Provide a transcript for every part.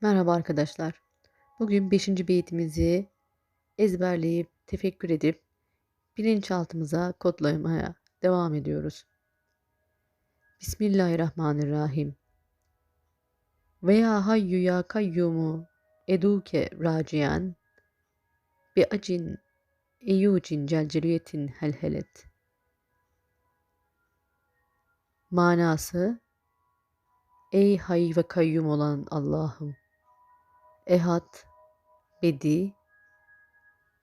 Merhaba arkadaşlar. Bugün 5. beytimizi ezberleyip, tefekkür edip bilinçaltımıza kodlamaya devam ediyoruz. Bismillahirrahmanirrahim. Ve ya hayyu ya kayyumu eduke raciyen bi acin eyyucin celceliyetin helhelet. Manası Ey hay ve kayyum olan Allah'ım Ehad, Bedi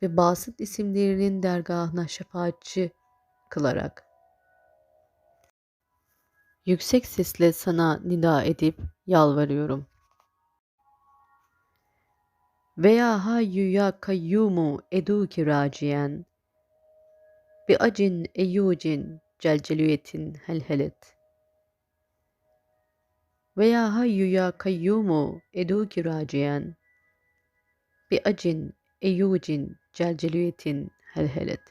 ve Basit isimlerinin dergahına şefaatçi kılarak yüksek sesle sana nida edip yalvarıyorum. Veya hayyu ya kayyumu eduki raciyen bi acin eyyucin celcelüyetin helhelet. Veya hayyu ya kayyumu eduki raciyen bi acin eyyucin celcelüyetin helhelet.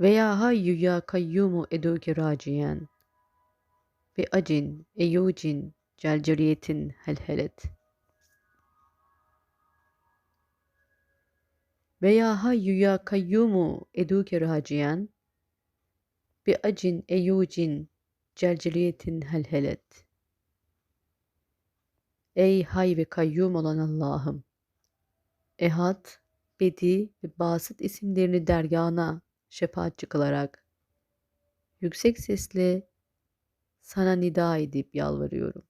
Veya hayyu ya kayyumu eduki raciyen bi acin eyyucin celceliyetin helhelet. Veya hayyu ya kayyumu eduki raciyen bi acin eyyucin celceliyetin helhelet. Ey hay ve kayyum olan Allah'ım! Ehad, Bedi ve Basit isimlerini dergahına şefaatçi kılarak yüksek sesle sana nida edip yalvarıyorum.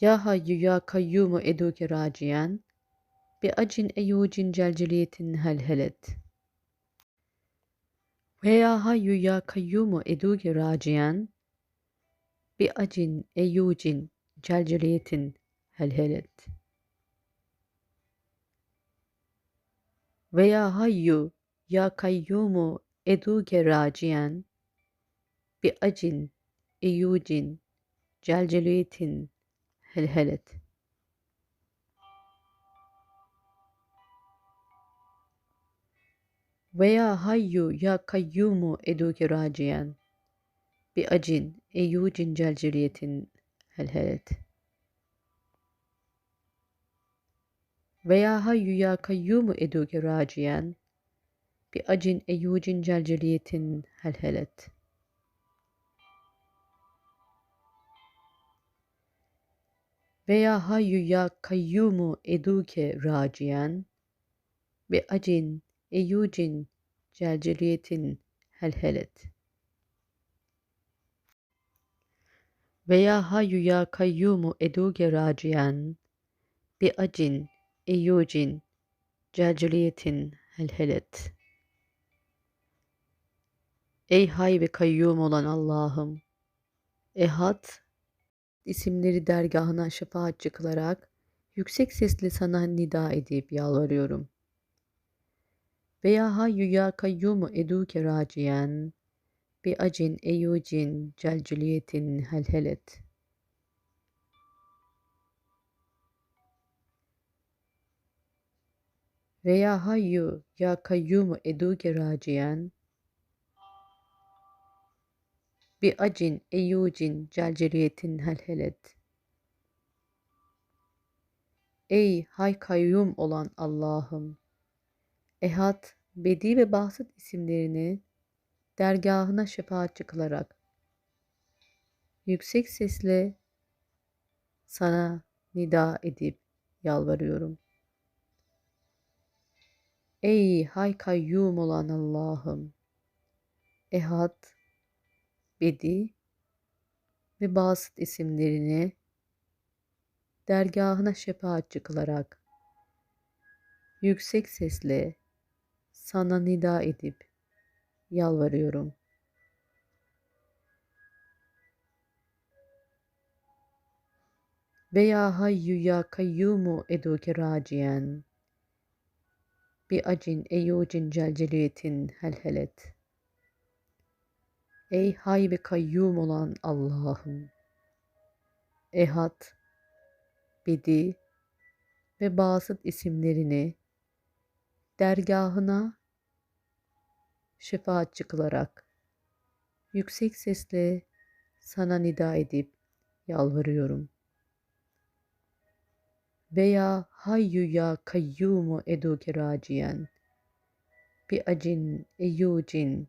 Ya hayyu ya kayyumu eduke raciyen bi acin eyyucin celceliyetin helhelet. Ve ya hayyu ya kayyumu eduke raciyen bi acin eyyucin celceliyetin helhelet. Ve ya hayyu ya kayyumu eduke raciyen bi acin eyyucin celceliyetin helhelet. Veya hayyu ya kayyumu eduke raciyen bi acin eyyucin celceliyetin helhelet. Veya hayyu ya kayyumu eduke raciyen bi acin eyyucin celceliyetin helhelet. Veya hayyu ya kayyumu eduke raciyen bi acin eyyucin celceliyetin helhelet. Veya hayyu ya kayyumu eduke raciyen bi acin eyyucin celceliyetin helhelet. Ey hay ve kayyum olan Allah'ım! Ehad isimleri dergahına şefaatçi kılarak yüksek sesle sana nida edip yalvarıyorum. Veya hayyu ya kayyumu eduke raciyen bi acin eyyucin celceliyetin helhelet. Veya hayyu ya kayyumu eduke raciyen bi acin eyyucin celceliyetin helhelet. Ey hay kayyum olan Allah'ım! Ehad, Bedi ve Basit isimlerini dergahına şefaatçi kılarak yüksek sesle sana nida edip yalvarıyorum. Ey hay kayyum olan Allah'ım! Ehad, Bedi ve Basit isimlerini dergahına şefaatçi kılarak yüksek sesle sana nida edip yalvarıyorum. Veya hayyu ya kayyumu eduke raciyen bi acin eyyucin celceliyetin helhelet. Ey hay ve kayyum olan Allah'ım! Ehad, Bedi ve Basit isimlerini dergahına şefaatçi kılarak yüksek sesle sana nida edip yalvarıyorum. Veya hayyu ya kayyumu eduke raciyen bi acin eyyucin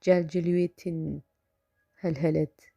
celcelüyetin helhelet